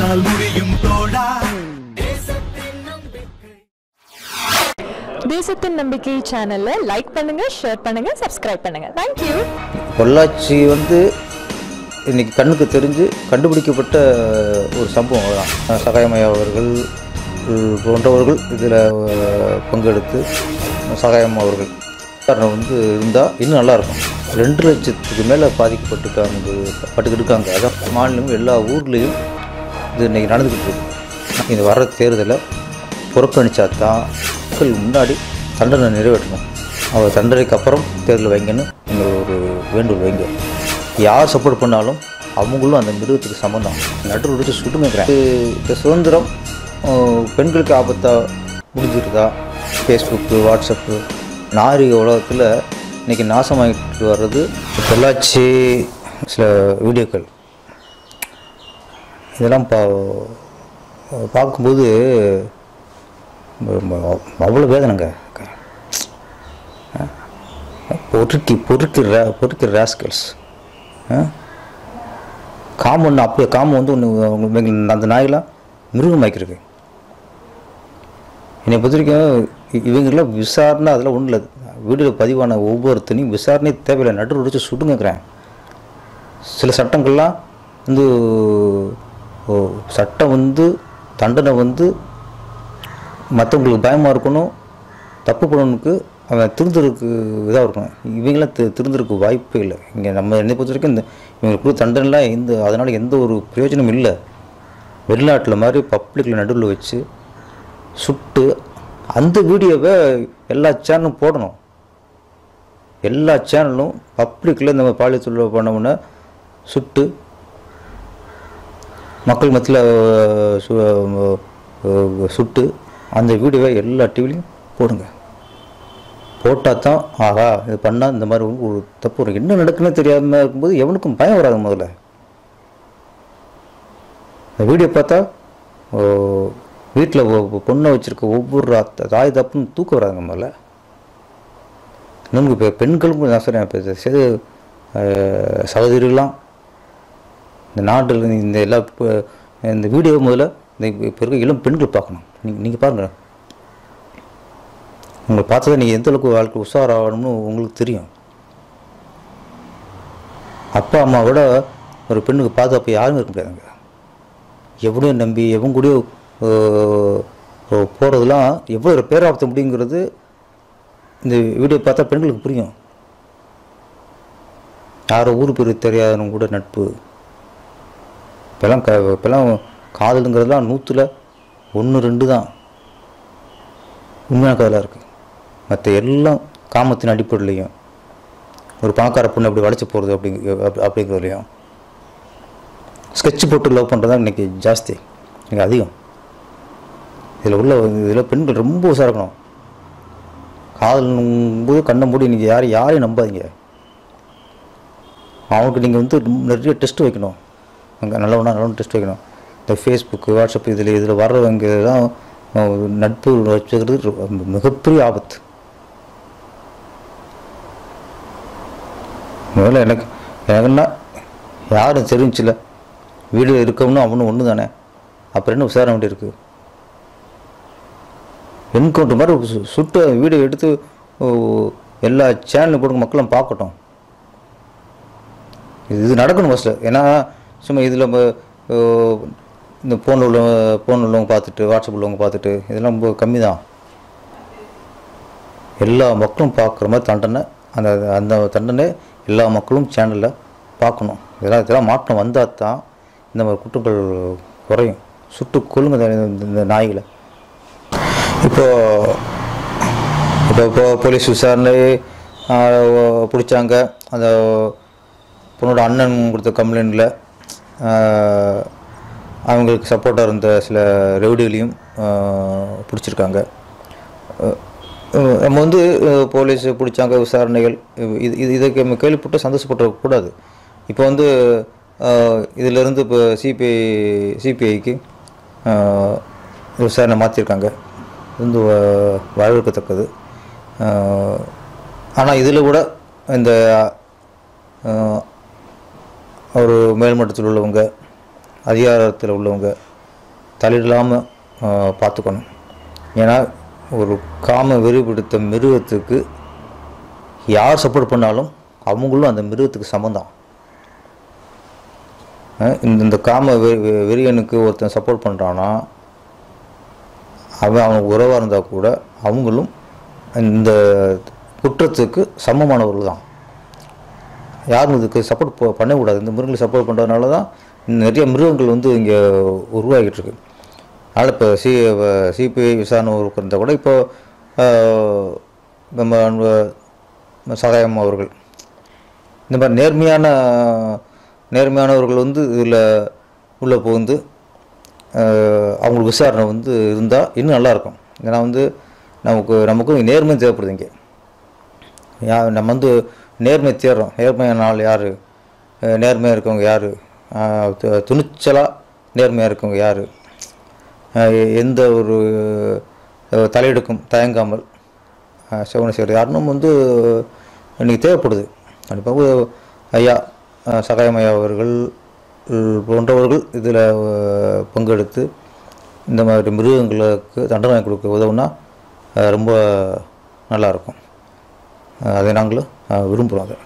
உன்னால் முடியும் தோழா. தேசத்தின் நம்பிக்கை சேனலை லைக் பண்ணுங்க ஷேர் பண்ணுங்க சப்ஸ்கிரைப் பண்ணுங்க. தேங்க்யூ பொள்ளாச்சி வந்து இன்னைக்கு கண்ணுக்கு தெரிஞ்சு கண்டுபிடிக்கப்பட்ட ஒரு சம்பவம் தான் சகாயமையா அவர்கள் போன்றவர்கள் இதில் பங்கெடுத்து சகாயம் அவர்கள் காரணம் வந்து இருந்தால் இன்னும் நல்லாயிருக்கும் ரெண்டு லட்சத்துக்கு மேலே பாதிக்கப்பட்டிருக்காங்க பட்டுக்கிட்டு இருக்காங்க. அதான் மாநிலம் எல்லா ஊர்லேயும் இது இன்றைக்கி நடந்துக்கிட்டு இருக்கு. இது வர்ற தேர்தலை புறக்கணிச்சா தான் மக்கள் முன்னாடி தண்டனை நிறைவேற்றணும். அவர் தண்டனைக்கு அப்புறம் தேர்தல் வைங்கன்னு எங்கள் ஒரு வேண்டுகோள் வைங்க. யார் சப்போர்ட் பண்ணாலும் அவங்களும் அந்த மிருகத்துக்கு சம்மந்தம் நட்டு விடுத்து சுட்டுமைக்கிறேன் இந்த சுதந்திரம் பெண்களுக்கு ஆபத்தாக முடிஞ்சிருதா? ஃபேஸ்புக்கு வாட்ஸ்அப்பு நாகரிக உலகத்தில் இன்றைக்கி நாசமாகிட்டு வர்றது. பொள்ளாச்சி சில வீடியோக்கள். இதெல்லாம் பா பார்க்கும்போது அவ்வளோ வேதனைங்க. பொறுக்கி ரா பொருட்டி ராஸ்கல்ஸ் காம ஒன்று அப்படியே காம வந்து ஒன்று அந்த நாயெல்லாம் மிருகமாக்கிருக்கு என்னை பொறுத்த வரைக்கும் இ- இவங்கெல்லாம் விசாரணை அதெல்லாம் ஒன்றும் இல்லை வீடியோவில் பதிவான ஒவ்வொருத்தனையும் விசாரணை தேவையில்லை. நடு உடிச்சு சுடுங்கிறேன் சில சட்டங்கள்லாம் வந்து சட்டம் வந்து தண்டனை வந்து மற்றவங்களுக்கு பயமாக இருக்கணும் தப்பு பண்ணவனுக்கு அவன் திருந்திருக்கு இதாக இருக்கணும். இவங்களாம் தி திருந்துறதுக்கு வாய்ப்பே இல்லை. இங்கே நம்ம என்னை பொறுத்த வரைக்கும் இந்த இவங்களுக்கு தண்டனைலாம் எந்த அதனால் எந்த ஒரு பிரயோஜனமும் இல்லை. வெளிநாட்டில் மாதிரி பப்ளிக்கில் நடுவில் வச்சு சுட்டு அந்த வீடியோவை எல்லா சேனலும் போடணும். எல்லா சேனலும் பப்ளிக்கில் இந்த மாதிரி பாலியல் தொழில் பண்ணவுடனே சுட்டு மக்கள் மத்தியில் சுட்டு அந்த வீடியோவை எல்லா டிவிலையும் போடுங்க. போட்டால் தான் ஆகா இது பண்ணால் இந்த மாதிரி ஒரு தப்பு வரும். என்ன நடக்குன்னு தெரியாமல் இருக்கும்போது எவனுக்கும் பயம் வராது முதல்ல. இந்த வீடியோ பார்த்தா வீட்டில் பொண்ணை வச்சுருக்க ஒவ்வொரு அத்த- தாய் தப்புன்னு தூக்கம் வராங்க முதல்ல. நமக்கு இப்போ பெண்களுக்கும் நான் சொல்கிறேன் இப்போ சகோதரிகளாம் இந்த நாட்டில் இந்த எல்லா இந்த வீடியோ முதல்ல இந்த இப்போ இருக்க இளம் பெண்கள் பார்க்கணும். நீங்கள் நீங்கள் பாருங்கள் உங்களை பார்த்தா நீங்கள் எந்த அளவுக்கு வாழ்க்கை உஷாராகணும்னு உங்களுக்கு தெரியும். அப்பா அம்மாவோட ஒரு பெண்ணுக்கு பாதுகாப்பு யாரும் இருக்க முடியாதுங்க. எவ்வளோ நம்பி எவன் கூடயோ போகிறதுலாம் எவ்வளோ பேராபத்த முடியுங்கிறது இந்த வீடியோ பார்த்தா பெண்களுக்கு புரியும். யாரோ ஊர் பேர் தெரியாதவங்க கூட நட்பு. இப்போல்லாம் க இப்போல்லாம் காதலுங்கிறதுலாம் நூற்றில் ஒன்று ரெண்டு தான். உண்மையான காதலாக இருக்குது மற்ற எல்லாம் காமத்தின் அடிப்படையிலையும். ஒரு பணக்கார பொண்ணு அப்படி வளைச்சி போகிறது அப்படிங்க அப்படி- அப்படிங்கிறதுலையும். ஸ்கெட்ச் போட்டு லவ் பண்ணுறது தான் இன்றைக்கி ஜாஸ்தி. இன்றைக்கி அதிகம். இதில் உள்ள இதில் பெண்கள் ரொம்ப உஷாரா இருக்கணும். காதலும் போது கண்ணை மூடி இன்றைக்கி யாரையும் யாரையும் நம்பாதீங்க. அவனுக்கு நீங்கள் வந்து நிறைய டெஸ்ட் வைக்கணும். அங்கே நல்லவனா நல்லவன் டெஸ்ட் வைக்கணும். இந்த ஃபேஸ்புக்கு வாட்ஸ்அப் இதில் இதில் வர்றவங்க தான் நட்பு வச்சுக்கிறது மிகப்பெரிய ஆபத்து. முதல்ல எனக்கு எனக்குன்னா யாரும் தெரிஞ்சில்ல வீடு இருக்கவனும் அவனும் ஒன்று தானே அப்புறம் என்ன விசாரணை வேண்டி இருக்குது என்கவுண்டர் மாதிரி சு- சுட்ட வீடியோ எடுத்து எல்லா சேனலும் போடுங்க மக்களும் பார்க்கட்டும். இது இது நடக்கணும் ஃபஸ்ட்டு ஏன்னா சும்மா இதில் இந்த ஃபோனில் உள்ள ஃபோன் உள்ளவங்க பார்த்துட்டு வாட்ஸ்அப் உள்ளவங்க பார்த்துட்டு இதெல்லாம் ரொம்ப கம்மி தான். எல்லா மக்களும் பார்க்குற மாதிரி தண்டனை அந்த அந்த தண்டனை எல்லா மக்களும் சேனலில் பார்க்கணும். இதெல்லாம் இதெல்லாம் மாற்றம் வந்தால் தான் இந்த மாதிரி குற்றங்கள் குறையும். சுட்டு கொள்ளுங்க இந்த- இந்த நாய்களை. இப்போ இப்போ இப்போ போலீஸ் விசாரணை பிடிச்சாங்க. அந்த பொண்ணோட அண்ணன் கொடுத்த கம்ப்ளைண்ட்டில் அவங்களுக்கு சப்போர்ட்டாக இருந்த சில ரெவடிகளையும் பிடிச்சிருக்காங்க. நம்ம வந்து போலீஸ் பிடிச்சாங்க விசாரணைகள் இது இது இதுக்கு நம்ம கேள்விப்பட்டு சந்தோஷப்பட கூடாது இப்போ வந்து இதிலிருந்து இப்போ சிபிஐ சிபிஐக்கு விசாரணை மாற்றிருக்காங்க வந்து வ- வரவேற்கத்தக்கது ஆனால் இதில் கூட இந்த ஒரு மேல்மட்டத்தில் உள்ளவங்க அதிகாரத்தில் உள்ளவங்க தலையிடலாமல் பார்த்துக்கணும். ஏன்னா ஒரு காம வெறிபிடித்த மிருகத்துக்கு யார் சப்போர்ட் பண்ணாலும் அவங்களும் அந்த மிருகத்துக்கு சமந்தான் இந்த இந்த காம வெ- வெறியனுக்கு ஒருத்தன் சப்போர்ட் பண்ணுறான்னா அவன் அவனுக்கு உறவாக இருந்தால் கூட அவங்களும் இந்த குற்றத்துக்கு சமமானவர்கள் தான் யாரும் இதுக்கு சப்போர்ட் பண்ணக்கூடாது. இந்த மிருகங்களை சப்போர்ட் பண்ணுறதுனால தான் நிறைய மிருகங்கள் வந்து இங்கே உருவாகிட்டு இருக்கு அதனால் இப்போ சி சிபிஐ விசாரணை இருந்தால் கூட இப்போ நம்ம சகாயம் அவர்கள். இந்த மாதிரி நேர்மையான நேர்மையானவர்கள் வந்து இதில் உள்ளே புகுந்து அவங்களுக்கு விசாரணை வந்து இருந்தால் இன்னும் நல்லாயிருக்கும் ஏன்னா வந்து நமக்கு நமக்கும் நேர்மையும் தேவைப்படுது இங்கே. நம்ம வந்து நேர்மை தேடுறோம். நேர்மையானால் யார்? நேர்மையாக இருக்கவங்க யார்? துணிச்சலாக நேர்மையாக இருக்கவங்க யார்? எந்த ஒரு தலையெடுக்கும் தயங்காமல் சிவனை செய்கிற யாருன்னு வந்து இன்றைக்கி தேவைப்படுது. கண்டிப்பாக ஐயா சகாயம் ஐயா அவர்கள் போன்றவர்கள் இதில் பங்கெடுத்து இந்த மாதிரி மிருகங்களுக்கு தண்டனை கொடுக்க உதவுனா ரொம்ப நல்லாயிருக்கும் அதை நாங்களும் விரும்புகிறோம் அதை.